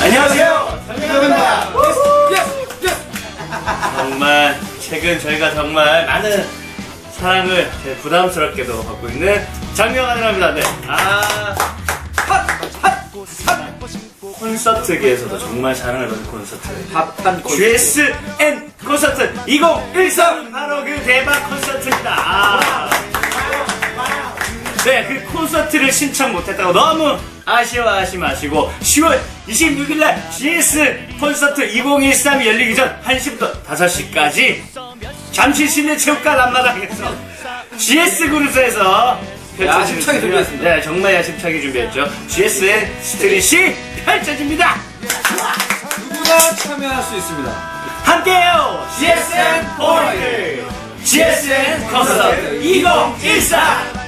안녕하세요. 설명입니다. 정말 최근 저희가 정말 많은 사랑을 되게 부담스럽게도 받고 있는 장명하느라입니다. 네. 아 콘서트계에서도 정말 사랑을 받은 콘서트. 핫한 GSN 콘서트 2013 바로 그 대박 콘서트입니다. 아. 네, 그 콘서트를 신청 못했다고 너무 아쉬워하지 마시고 10월 26일날 GS 콘서트 2013이 열리기 전 1시부터 5시까지 잠실 실내 체육관 앞마당에서 GS 그룹에서 야심차게 준비했습니다. 네, 정말 야심차게 준비했죠. GSN 스트릿이 펼쳐집니다. 누구나 참여할 수 있습니다. 함께해요! GSN 포인트! GSN 콘서트 2014!